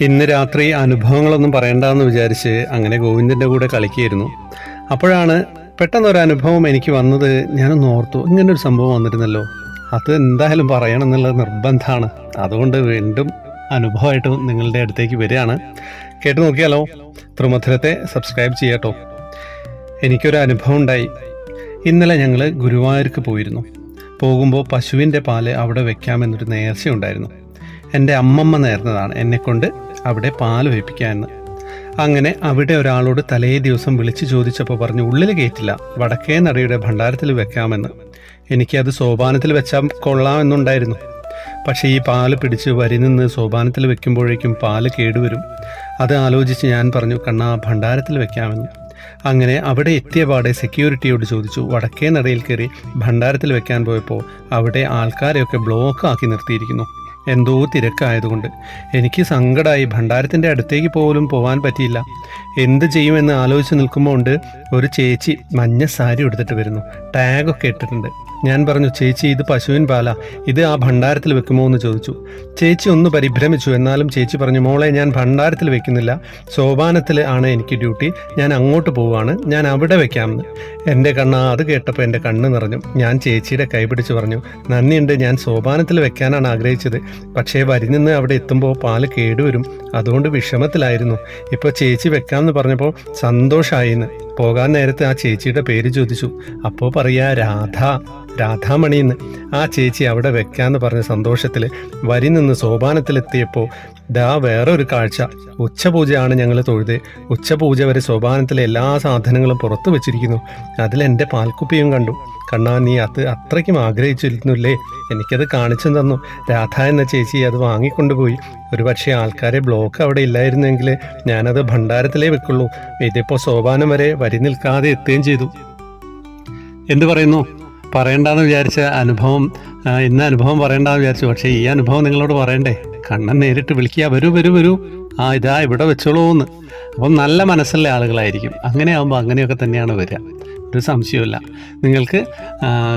ഇന്ന് രാത്രി അനുഭവങ്ങളൊന്നും പറയണ്ടെന്ന് വിചാരിച്ച് അങ്ങനെ ഗോവിന്ദന്റെ കൂടെ കളിക്കുകയായിരുന്നു. അപ്പോഴാണ് പെട്ടെന്ന് ഒരു അനുഭവം എനിക്ക് വന്നത് ഞാനൊന്ന് ഓർത്തു ഇങ്ങനെ ഒരു സംഭവം വന്നിരുന്നല്ലോ. അത് എന്തായാലും പറയണം എന്നുള്ളത് നിർബന്ധമാണ്. അതുകൊണ്ട് വീണ്ടും അനുഭവമായിട്ട് നിങ്ങളുടെ അടുത്തേക്ക് വരികയാണ്. കേട്ട് നോക്കിയാലോ? ത്രിമധുരത്തെ സബ്സ്ക്രൈബ് ചെയ്യട്ടോ. എനിക്കൊരു അനുഭവം ഉണ്ടായി. ഇന്നലെ ഞങ്ങൾ ഗുരുവായൂർക്ക് പോയിരുന്നു. പോകുമ്പോൾ പശുവിന്റെ പാൽ അവിടെ വെക്കാമെന്നൊരു നേർച്ചയുണ്ടായിരുന്നു എന്റെ അമ്മമ്മ നേർന്നതാണ്. എന്നെക്കൊണ്ട് അവിടെ പാൽ വയ്പ്പിക്കാമെന്ന് അങ്ങനെ അവിടെ ഒരാളോട് തലേ ദിവസം വിളിച്ചു ചോദിച്ചപ്പോൾ പറഞ്ഞു ഉള്ളിൽ കയറ്റില്ല വടക്കേ നടയുടെ ഭണ്ഡാരത്തിൽ വെക്കാമെന്ന്. എനിക്കത് സോപാനത്തിൽ വെച്ചാൽ കൊള്ളാമെന്നുണ്ടായിരുന്നു. പക്ഷേ ഈ പാൽ പിടിച്ച് വരി നിന്ന് സോപാനത്തിൽ വെക്കുമ്പോഴേക്കും പാൽ കേടുവരും. അത് ആലോചിച്ച് ഞാൻ പറഞ്ഞു കണ്ണാ ഭണ്ഡാരത്തിൽ വെക്കാമെന്ന്. അങ്ങനെ അവിടെ എത്തിയ പാടെ സെക്യൂരിറ്റിയോട് ചോദിച്ചു വടക്കേ നടയിൽ കയറി ഭണ്ഡാരത്തിൽ വെക്കാൻ പോയപ്പോൾ അവിടെ ആൾക്കാരെയൊക്കെ ബ്ലോക്ക് ആക്കി നിർത്തിയിരിക്കുന്നു. എന്തോ തിരക്കായതുകൊണ്ട്. എനിക്ക് സങ്കടമായി ഭണ്ഡാരത്തിന്റെ അടുത്തേക്ക് പോലും പോകാൻ പറ്റിയില്ല. എന്ത് ചെയ്യുമെന്ന് ആലോചിച്ച് നിൽക്കുമ്പോൾ ഉണ്ട് ഒരു ചേച്ചി മഞ്ഞ സാരി എടുത്തിട്ട് വരുന്നു. ടാഗൊക്കെ ഇട്ടിട്ടുണ്ട്. ഞാൻ പറഞ്ഞു ചേച്ചി ഇത് പശുവിൻ പാല. ഇത് ആ ഭണ്ഡാരത്തിൽ വെക്കുമോ എന്ന് ചോദിച്ചു. ചേച്ചി ഒന്ന് പരിഭ്രമിച്ചു. എന്നാലും ചേച്ചി പറഞ്ഞു മോളെ ഞാൻ ഭണ്ഡാരത്തിൽ വെക്കുന്നില്ല. സോപാനത്തിൽ ആണ് എനിക്ക് ഡ്യൂട്ടി. ഞാൻ അങ്ങോട്ട് പോവുകയാണ് ഞാൻ അവിടെ വെക്കാമെന്ന്. എന്റെ കണ്ണ് അത് കേട്ടപ്പോൾ എന്റെ കണ്ണ് നിറഞ്ഞു. ഞാൻ ചേച്ചിയുടെ കൈ പിടിച്ച് പറഞ്ഞു നന്ദിയുണ്ട്. ഞാൻ സോപാനത്തിൽ വെക്കാനാണ് ആഗ്രഹിച്ചത്. പക്ഷേ വരി നിന്ന് അവിടെ എത്തുമ്പോൾ പാൽ കേടുവരും. അതുകൊണ്ട് വിഷമത്തിലായിരുന്നു. ഇപ്പോൾ ചേച്ചി വെക്കാമെന്ന് പറഞ്ഞപ്പോൾ സന്തോഷമായിന്ന് പോകാൻ നേരത്തെ ആ ചേച്ചിയുടെ പേര് ചോദിച്ചു. അപ്പോൾ പറയാ രാധ രാധാമണിന്ന്. ആ ചേച്ചി അവിടെ വെക്കാന്ന് പറഞ്ഞ സന്തോഷത്തിൽ വരി നിന്ന് സോപാനത്തിലെത്തിയപ്പോൾ ദാ വേറെ ഒരു കാഴ്ച. ഉച്ചപൂജയാണ് ഞങ്ങൾ തൊഴുത്. ഉച്ചപൂജ വരെ സോപാനത്തിലെ എല്ലാ സാധനങ്ങളും പുറത്തു വെച്ചിരിക്കുന്നു. അതിലെന്റെ പാൽക്കുപ്പിയും കണ്ടു. കണ്ണാ നീ അത് അത്രയ്ക്കും ആഗ്രഹിച്ചിരുന്നില്ലേ? എനിക്കത് കാണിച്ചു തന്നു. രാധ എന്ന ചേച്ചി അത് വാങ്ങിക്കൊണ്ടുപോയി. ഒരുപക്ഷെ ആൾക്കാരെ ബ്ലോക്ക് അവിടെ ഇല്ലായിരുന്നെങ്കിൽ ഞാനത് ഭണ്ഡാരത്തിലേ വെക്കുള്ളൂ. ഇതിപ്പോൾ സോപാനം വരെ വരി നിൽക്കാതെ എത്തുകയും ചെയ്തു. എന്തു പറയുന്നു? പറയണ്ടെന്ന് വിചാരിച്ച അനുഭവം ഇന്ന അനുഭവം പറയണ്ടെന്ന് വിചാരിച്ചു. പക്ഷേ ഈ അനുഭവം നിങ്ങളോട് പറയണ്ടേ? കണ്ണൻ നേരിട്ട് വിളിക്കുക. വരൂ വരൂ വരൂ. ആ ഇതാ ഇവിടെ വെച്ചോളൂ എന്ന് അപ്പം നല്ല മനസ്സുള്ള ആളുകളായിരിക്കും. അങ്ങനെ ആകുമ്പോൾ അങ്ങനെയൊക്കെ തന്നെയാണ് വരിക. ഒരു സംശയമില്ല നിങ്ങൾക്ക്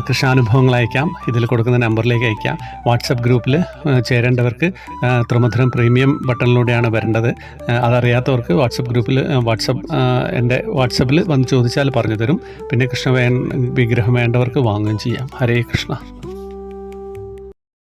കൃഷാനുഭവങ്ങൾ അയക്കാം. ഇതിൽ കൊടുക്കുന്ന നമ്പറിലേക്ക് അയക്കാം. വാട്സപ്പ് ഗ്രൂപ്പിൽ ചേരേണ്ടവർക്ക് ത്രിമധുരം പ്രീമിയം ബട്ടണിലൂടെയാണ് വരേണ്ടത്. അതറിയാത്തവർക്ക് വാട്സപ്പ് ഗ്രൂപ്പിൽ വാട്സപ്പ് എന്റെ വാട്സപ്പിൽ വന്ന് ചോദിച്ചാൽ പറഞ്ഞു തരും. പിന്നെ കൃഷ്ണ വിഗ്രഹം വേണ്ടവർക്ക് വാങ്ങുകയും ചെയ്യാം. ഹരേ കൃഷ്ണ.